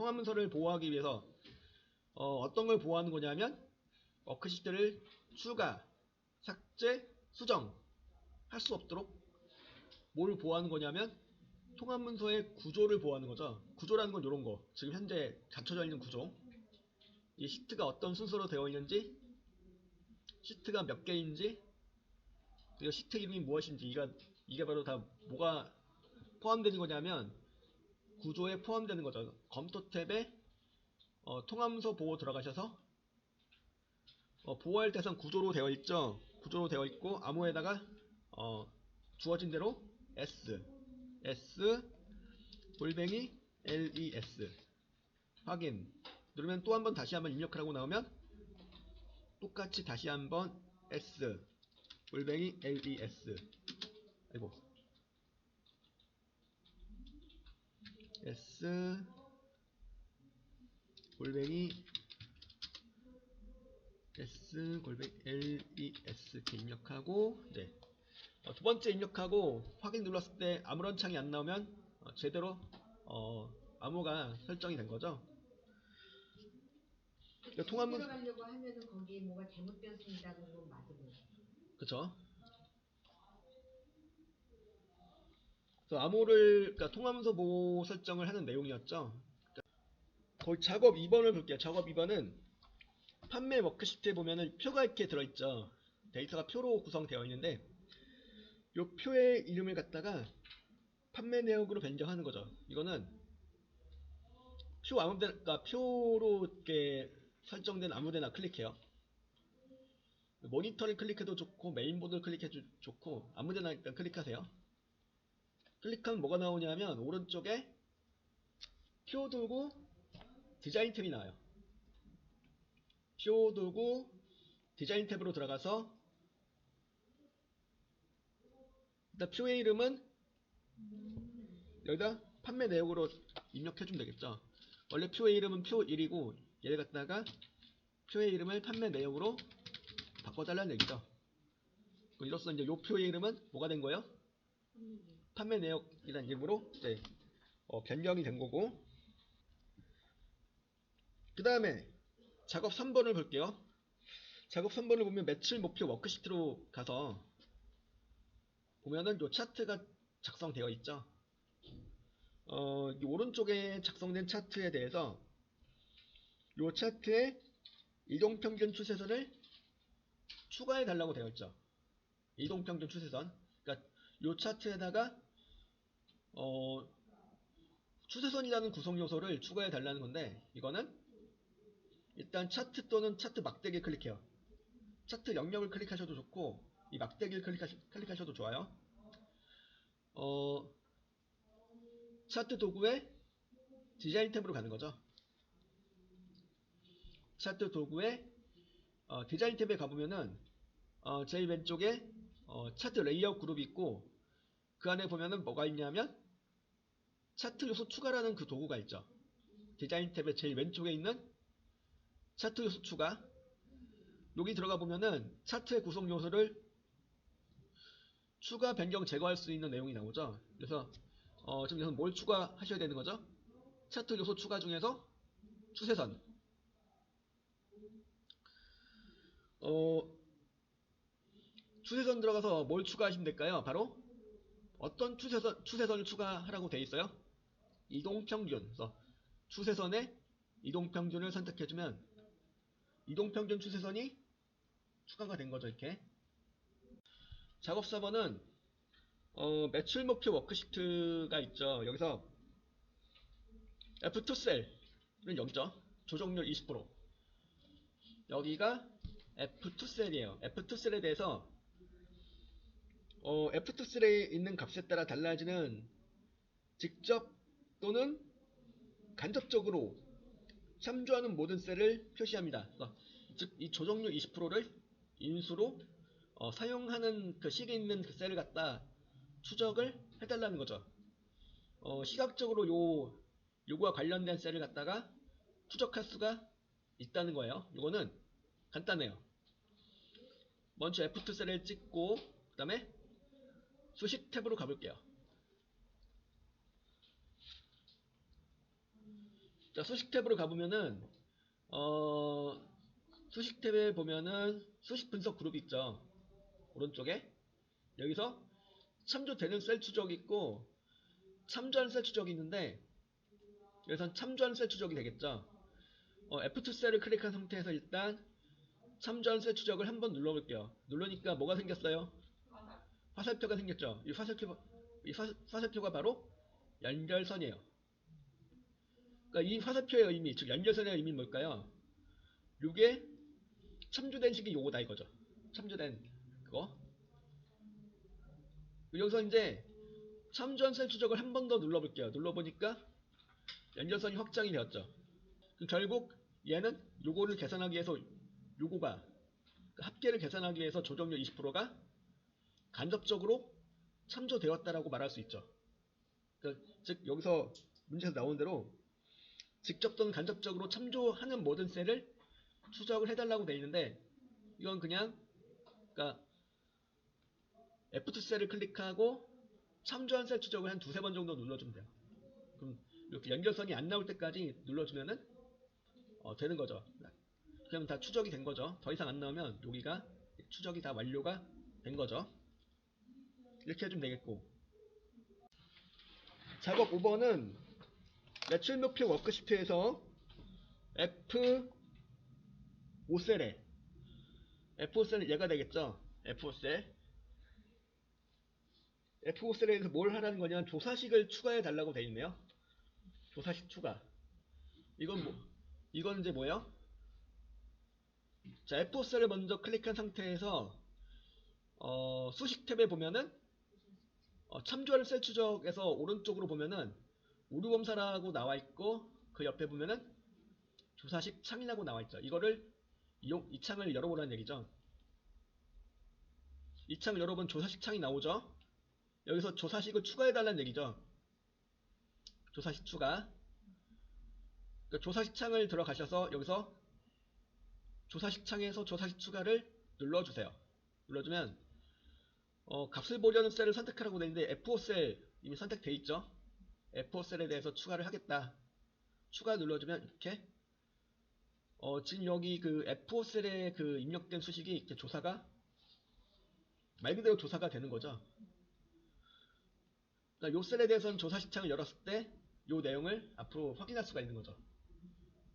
통합 문서를 보호하기 위해서 어, 떤걸 보호하는 거냐면 워크시트를 추가, 삭제, 수정 할 수 없도록 뭘 보호하는 거냐면 통합 문서의 구조를 보호하는 거죠. 구조라는 건 이런 거. 지금 현재 갖춰져 있는 구조. 이 시트가 어떤 순서로 되어 있는지, 시트가 몇 개인지, 그리고 시트 이름이 무엇인지, 이가, 이게 바로 다 뭐가 포함되는 거냐면, 구조에 포함되는 거죠. 검토 탭에 어, 통합문서 보호 들어가셔서 어, 보호할 대상 구조로 되어 있죠. 구조로 되어 있고 암호에다가 어, 주어진 대로 S, S, 골뱅이 LES 확인 누르면 또 한번 다시 한번 입력하라고 나오면 똑같이 다시 한번 S, 골뱅이 LES 아이고 S 골뱅이 S 골뱅이 LES 입력하고 네. 어, 두 번째 입력하고 확인 눌렀을 때 아무런 창이 안 나오면 어, 제대로 어, 암호가 설정이 된 거죠. 그러니까 통합문 들어가려고 하면은 거기에 뭐가 잘못되었습니다 그런 건 맞으면 그쵸? 그래서 암호를 그러니까 통합문서 보호 설정을 하는 내용이었죠. 거기 작업 2번을 볼게요. 작업 2번은 판매 워크시트에 보면은 표가 이렇게 들어있죠. 데이터가 표로 구성되어 있는데 이 표의 이름을 갖다가 판매 내역으로 변경하는 거죠. 이거는 표 아무데나 그러니까 표로 이렇게 설정된 아무데나 클릭해요. 모니터를 클릭해도 좋고 메인보드를 클릭해도 좋고 아무데나 일단 클릭하세요. 클릭하면 뭐가 나오냐면 오른쪽에 표 도구 디자인 탭이 나와요. 표 도구 디자인 탭으로 들어가서 표의 이름은 여기다 판매 내역으로 입력해주면 되겠죠. 원래 표의 이름은 표 1이고 얘를 갖다가 표의 이름을 판매 내역으로 바꿔달라는 얘기죠. 이로써 이제 요 표의 이름은 뭐가 된 거예요? 판매 내역이라는 이름으로 이제 어, 변경이 된 거고 그 다음에 작업 3번을 볼게요. 작업 3번을 보면 매출 목표 워크시트로 가서 보면은 요 차트가 작성되어 있죠. 어, 이 오른쪽에 작성된 차트에 대해서 요 차트에 이동평균 추세선을 추가해 달라고 되어 있죠. 이동평균 추세선. 요 차트에다가 어, 추세선이라는 구성 요소를 추가해 달라는 건데 이거는 일단 차트 또는 차트 막대기 클릭해요. 차트 영역을 클릭하셔도 좋고 이 막대기를 클릭하시, 클릭하셔도 좋아요. 어, 차트 도구에 디자인 탭으로 가는 거죠. 차트 도구에 어, 디자인 탭에 가보면은 어, 제일 왼쪽에 어, 차트 레이아웃 그룹이 있고 그 안에 보면은 뭐가 있냐면 차트 요소 추가라는 그 도구가 있죠. 디자인 탭의 제일 왼쪽에 있는 차트 요소 추가 여기 들어가 보면은 차트의 구성 요소를 추가 변경 제거할 수 있는 내용이 나오죠. 그래서 어, 지금 여기서 뭘 추가하셔야 되는 거죠? 차트 요소 추가 중에서 추세선 어, 추세선 들어가서 뭘 추가하시면 될까요? 바로 어떤 추세선, 추세선을 추가하라고 되어 있어요? 이동평균. 그래서 추세선의 이동평균을 선택해주면 이동평균 추세선이 추가가 된 거죠, 이렇게. 작업 4번은 어, 매출 목표 워크시트가 있죠. 여기서 F2셀은 여기죠. 조정률 20%. 여기가 F2셀이에요. F2셀에 대해서 어, F2셀에 있는 값에 따라 달라지는 직접 또는 간접적으로 참조하는 모든 셀을 표시합니다. 즉, 이 조정률 20%를 인수로 어, 사용하는 그 식에 있는 그 셀을 갖다 추적을 해달라는 거죠. 어, 시각적으로 요, 요거와 관련된 셀을 갖다가 추적할 수가 있다는 거예요. 이거는 간단해요. 먼저 F2 셀을 찍고, 그 다음에 수식 탭으로 가볼게요. 자, 수식 탭으로 가보면은, 어, 수식 탭에 보면은 수식 분석 그룹 있죠. 오른쪽에. 여기서 참조되는 셀 추적이 있고, 참조하는 셀 추적이 있는데, 여기선 참조하는 셀 추적이 되겠죠. 어, F2 셀을 클릭한 상태에서 일단 참조하는 셀 추적을 한번 눌러볼게요. 누르니까 뭐가 생겼어요? 화살표가 생겼죠. 이 화살표, 이 화, 화살표가 바로 연결선이에요. 그러니까 이 화살표의 의미, 즉 연결선의 의미는 뭘까요? 요게 참조된 식이 요거다 이거죠. 참조된 그거. 여기서 이제 참조한 셀 추적을 한 번 더 눌러볼게요. 눌러보니까 연결선이 확장이 되었죠. 결국 얘는 요거를 계산하기 위해서 요거가 그 합계를 계산하기 위해서 조정률 20%가 간접적으로 참조되었다라고 말할 수 있죠. 그즉 여기서 문제에서 나온 대로 직접 또는 간접적으로 참조하는 모든 셀을 추적을 해달라고 돼 있는데 이건 그냥 그러니까 F2 셀을 클릭하고 참조한 셀 추적을 한 두세 번 정도 눌러주면 돼요. 그럼 이렇게 연결선이 안 나올 때까지 눌러주면은 어, 되는 거죠. 그러면 다 추적이 된 거죠. 더 이상 안 나오면 여기가 추적이 다 완료가 된 거죠. 이렇게 해주면 되겠고. 작업 5번은 매출 목표 워크시트에서 F5셀에 F5셀은 얘가 되겠죠. F5셀. F5셀에서 뭘 하라는 거냐면 조사식을 추가해 달라고 돼 있네요. 조사식 추가. 이건 뭐, 이건 이제 뭐예요? 자, F4셀을 먼저 클릭한 상태에서 어, 수식 탭에 보면은 어, 참조할 셀 추적에서 오른쪽으로 보면은 우류검사라고 나와 있고 그 옆에 보면은 조사식 창이라고 나와 있죠. 이거를 이용, 이 창을 열어보라는 얘기죠. 이 창을 열어보면 조사식 창이 나오죠. 여기서 조사식을 추가해달라는 얘기죠. 조사식 추가. 그러니까 조사식 창을 들어가셔서 여기서 조사식 창에서 조사식 추가를 눌러주세요. 눌러주면 어, 값을 보려는 셀을 선택하라고 되어 있는데 F5셀 이미 선택되어 있죠. F5셀에 대해서 추가를 하겠다. 추가 눌러주면 이렇게 어, 지금 여기 그 F5셀에 그 입력된 수식이 이렇게 조사가 말 그대로 조사가 되는 거죠. 그러니까 요 셀에 대해서는 조사 시창을 열었을 때 요 내용을 앞으로 확인할 수가 있는 거죠.